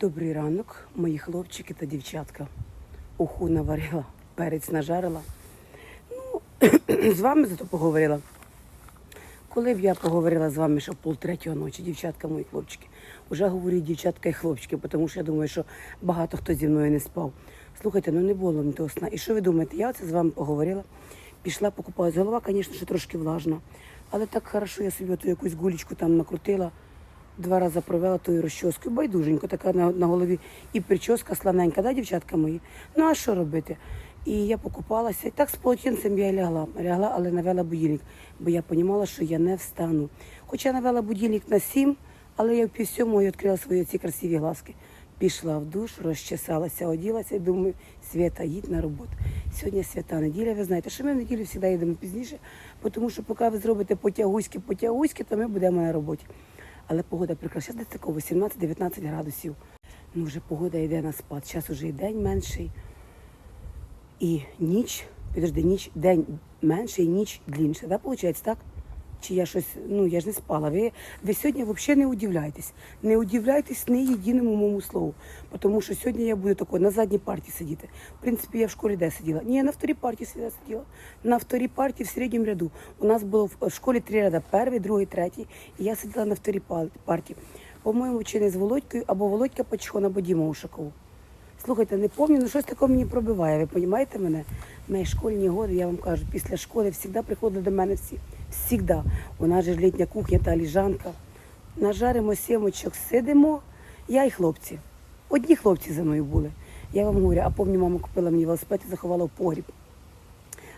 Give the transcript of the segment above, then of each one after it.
Добрий ранок, мої хлопчики та дівчатка. Уху наварила, перець нажарила. Ну, з вами зато поговорила. Коли б я поговорила з вами в пол ночі, дівчатка, мої хлопчики, вже говорю дівчатка і хлопчики, тому що я думаю, що багато хто зі мною не спав. Слухайте, ну не було мені того сна. І що ви думаєте? Я оце з вами поговорила, пішла, покупалась. Голова, звісно, ще трошки влажна. Але так хорошо, я собі оту якусь гулічку там накрутила, два рази провела тою розчоскою. Байдуженько, така на, на голові. І прическа славненька, да, дівчатка мої? Ну а що робити? І я покупалася, і так з полотенцем я лягла. Лягла, але навела будильник, бо я розуміла, що я не встану. Хоча навела будильник на сім, але я в пів сьомого відкрила свої ці красиві глазки. Пішла в душ, розчесалася, оділася і думаю, Свята, їдь на роботу. Сьогодні свята неділя, ви знаєте, що ми в неділю завжди їдемо пізніше, тому що поки ви зробите потягуськи, потягуськи, то ми будемо на роботі. Але погода прекрасна. Зараз такого 18-19 градусів. Ну вже погода йде на спад. Зараз вже і день менший. І ніч, підожди, ніч, день менший, ніч длінше. Да, виходить, так? Чи я щось, ну я ж не спала. Ви, ви сьогодні взагалі не удивляйтесь. Не удивляйтесь ні єдиному моєму слову. Тому що сьогодні я буду тако на задній парті сидіти. В принципі, я в школі де сиділа? Ні, я на вторій парті сиділа. На вторій парті в середньому ряду. У нас було в школі три ряда: перший, другий, третій. І я сиділа на вторій пал- парті. По-моєму, чи не з Володькою, або Володька Пачхон, або Діма Ушакову. Слухайте, не пам'ятаю, ну щось таке мені пробиває. Ви розумієте мене? Мої школьні годи, я вам кажу, після школи завжди приходили до мене всі. Всігда. У нас же літня кухня та ліжанка. Нажаримо сімочок, сидимо, я і хлопці. Одні хлопці за мною були. Я вам говорю, а пам'ятаю, мама купила мені велосипед і заховала в погріб.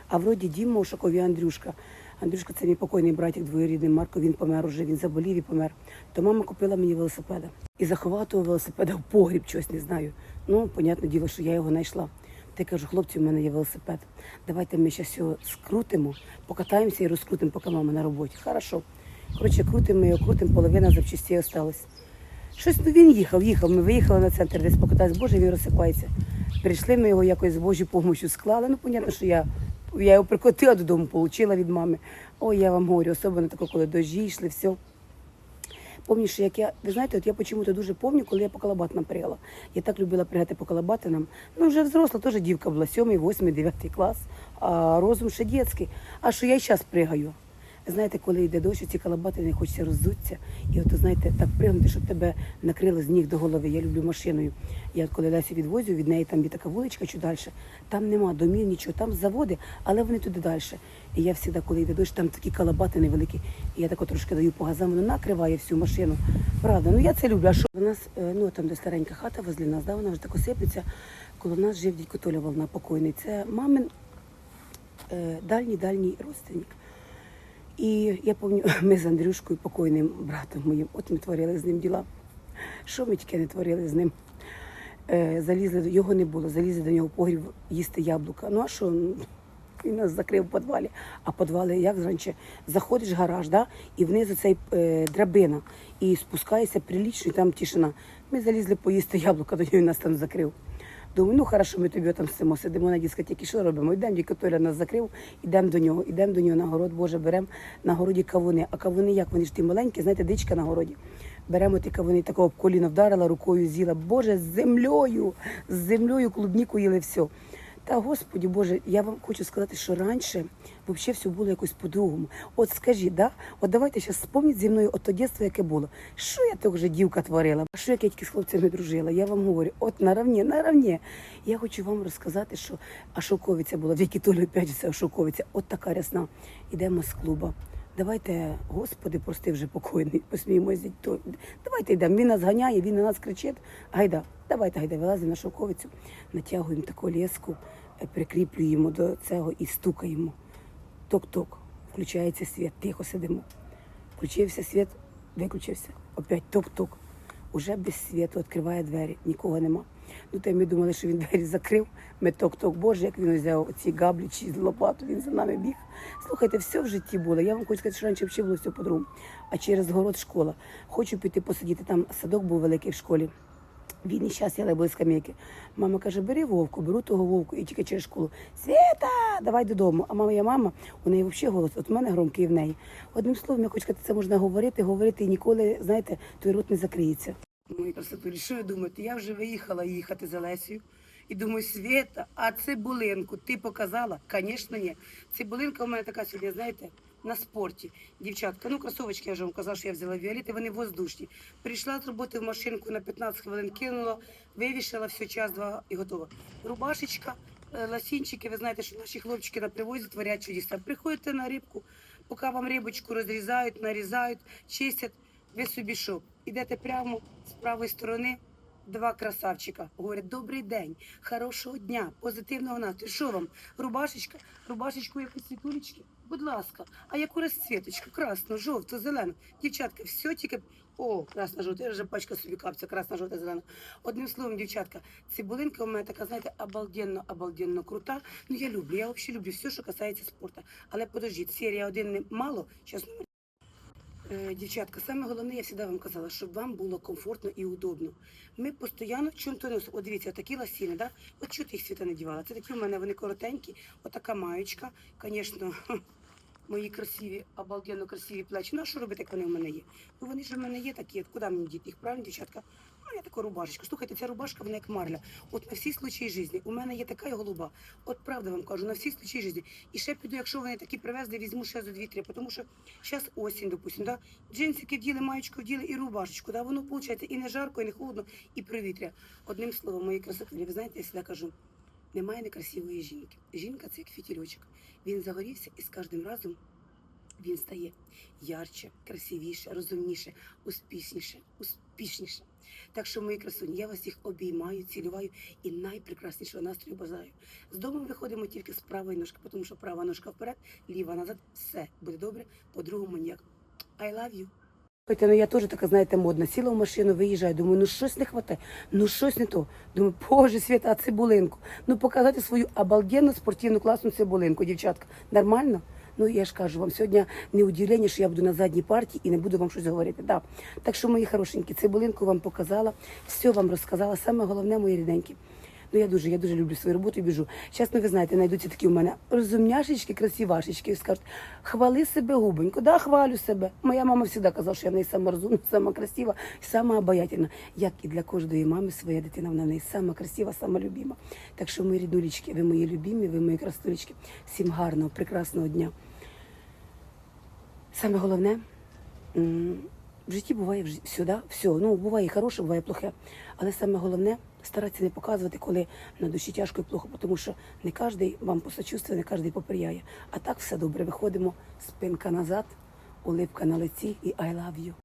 А вроді Діма Ушаков і Андрюшка. Андрюшка це мій покойний братик двоюрідний Марко, він помер уже, він заболів і помер. То мама купила мені велосипеда. І заховала того велосипеда в погріб, щось не знаю. Ну, понятне діло, що я його знайшла. Я кажу, хлопці, у мене є велосипед. Давайте ми зараз його скрутимо, покатаємося і розкрутимо, поки мама на роботі. Хорошо. Коротше, крутимо його, крутимо, половина запчастей осталась. Щось ну він їхав, їхав. Ми виїхали на центр, десь покатались, боже, він розсипається. Прийшли ми його якось з Божою допомогою склали. Ну, понятно, що я, я його прикотила додому, отримала від мами. Ой, я вам говорю, особливо тако, коли дожі йшли, все. Помню, що як я, ви знаєте, от я почому-то дуже пам'ятаю, коли я по колобатинам пригала. Я так любила пригати по колобатинам. Ну, вже взросла, теж дівка була, 7, 8, 9 клас, а розум ще дітський. А що я й зараз пригаю? Знаєте, коли йде дощ, ці колобатини хочеться роззуться. І от, знаєте, так пригнути, щоб тебе накрило з ніг до голови. Я люблю машиною. Я от коли Лесі відвозю, від неї там є така вуличка чи далі. Там нема домів, нічого, там заводи, але вони туди далі. І я завжди, коли йде дощ, там такі колобатини великі. І я так трошки даю по газам, воно накриває всю машину. Правда, ну я це люблю. А що у нас, е, ну там де старенька хата возле нас, да, вона вже так осиплеться. Коло нас жив дядько Толя Волна покойний. Це мамин е, дальній дальній родственник. І я пам'ятаю, ми з Андрюшкою, покойним братом моїм, от ми творили з ним діла. Що ми тільки не творили з ним? Е, залізли, його не було, залізли до нього в погріб їсти яблука. Ну а що? ну, Він нас закрив в підвалі. А підвали, як раніше, заходиш в гараж, да? і внизу цей е, драбина, і спускаєшся прилічно, і там тишина. Ми залізли поїсти яблука, до нього нас там закрив. Думаю, ну хорошо, ми тобі там сидимо, сидимо на дискотеці, що робимо? Йдемо, діка Толя нас закрив, йдемо до нього, йдемо до нього на город, Боже, беремо на городі кавуни. А кавуни як? Вони ж ті маленькі, знаєте, дичка на городі. Беремо ті кавуни, такого коліна вдарила, рукою з'їла. Боже, з землею, з землею клубніку їли все. Та господі Боже, я вам хочу сказати, що раніше взагалі все було якось по-другому. От скажіть, да? От давайте зараз спомніть зі мною от то дитинство, яке було. Що я так вже дівка творила? Що я тільки з хлопцями дружила? Я вам говорю, от наравні, наравні. Я хочу вам розказати, що Ашоковиця була, в якій Толі опять це Ашоковиця, от така рясна. Ідемо з клуба. Давайте, Господи, прости вже покойний, посміємося. То- Давайте йдемо. Він нас ганяє, він на нас кричить. Гайда, давайте, гайда, вилазимо на шовковицю, натягуємо таку леску, прикріплюємо до цього і стукаємо. Ток-ток. Включається світ, тихо сидимо. Включився світ, виключився. Опять ток-ток. Уже без світу відкриває двері, нікого нема. Ну, та ми думали, що він двері закрив. Ми ток-ток, боже, як він взяв ці габлі чи лопату, він за нами біг. Слухайте, все в житті було. Я вам хочу сказати, що раніше все по-другому. А через город школа. Хочу піти посидіти. Там садок був великий в школі. Він і час я були скамейки. Мама каже, бери вовку, беру того вовку і тільки через школу. Свята, давай додому. А мама, я мама, у неї взагалі голос. От у мене громкий в неї. Одним словом, я хочу сказати, це можна говорити, говорити і ніколи, знаєте, той рот не закриється. Мої красотулі, що ви думаєте? Я вже виїхала їхати з Олесею. І думаю, Света, а цибулинку ти показала? Звісно, ні. Цибулинка у мене така сьогодні, знаєте, на спорті. Дівчатка, ну кросовочки, я вже вам казала, що я взяла віолети, вони воздушні. Прийшла з роботи в машинку на 15 хвилин, кинула, вивішала все, час-два і готова. Рубашечка, е, ласінчики, ви знаєте, що наші хлопчики на привозі творять чудеса. Приходите на рибку, поки вам рибочку розрізають, нарізають, чистять, ви собі що? Ідете прямо з правої сторони, два красавчика. Говорять, добрий день, хорошого дня, позитивного настрою. Що вам? Рубашечка, рубашечку якусь світулечки? Будь ласка, а яку розцвіточку? Красну, жовту, зелену. Дівчатка, все тільки. О, красна жовта, я вже пачка собі капця, красна жовта, зелена. Одним словом, дівчатка, цибулинка у мене така, знаєте, обалденно, обалденно крута. Ну я люблю, я взагалі люблю все, що касається спорту. Але подождіть, серія один не мало. Зараз Е, Дівчатка, саме головне, я завжди вам казала, щоб вам було комфортно і удобно. Ми постійно чим-то носимо. От дивіться, такі ласіни, да? От чого ти їх світа не дівала? Це такі у мене вони коротенькі, отака маєчка. Звісно, мої красиві, обалденно красиві плечі. Ну а що робити, як вони в мене є? Ну вони ж в мене є такі, куди мені діти їх, правильно, дівчатка? Ну, я таку рубашечку. Слухайте, ця рубашка, вона як марля. От на всі случаї житті. У мене є така голуба. От правда вам кажу, на всі случаї житті. І ще піду, якщо вони такі привезли, візьму ще за дві-три, тому що зараз осінь, допустим, да? джинсики вділи, маєчку вділи і рубашечку. Да? Воно виходить і не жарко, і не холодно, і привітря. Одним словом, мої красотулі, ви знаєте, я завжди кажу, немає некрасивої жінки. Жінка це як фітільочок. Він загорівся і з кожним разом він стає ярче, красивіше, розумніше, успішніше, успішніше. Так що, мої красуні, я вас всіх обіймаю, цілюваю і найпрекраснішого настрою бажаю. З дому виходимо тільки з правої ножки, тому що права ножка вперед, ліва назад, все буде добре, по-другому ніяк. I love you. Хоча, ну я теж така, знаєте, модна. Сіла в машину, виїжджаю, думаю, ну щось не хватає, ну щось не то. Думаю, боже, Свята, а цибулинку. Ну показати свою обалденну спортивну класну цибулинку, дівчатка. Нормально? Ну я ж кажу вам, сьогодні не удивлення, що я буду на задній партії і не буду вам щось говорити. Да. Так що, мої хорошенькі, цибулинку вам показала, все вам розказала. Саме головне, мої рідненькі. Ну я дуже, я дуже люблю свою роботу і біжу. Чесно, ви знаєте, знайдуться такі у мене розумняшечки, красивашечки. І скажуть, хвали себе губонько. Да, хвалю себе. Моя мама завжди казала, що я в неї сама розумна, сама красива сама обаятельна. Як і для кожної мами своя дитина, вона в неї сама красива, сама любима. Так що, мої ріднулечки, ви мої любимі, ви мої красулечки. Всім гарного, прекрасного дня. Саме головне, в житті буває все, все. Ну, буває і хороше, буває і плохе. Але саме головне старатися не показувати, коли на душі тяжко і плохо, тому що не кожен вам посочувствує, не кожен поприяє. А так все добре. Виходимо, спинка назад, улипка на лиці і I love you.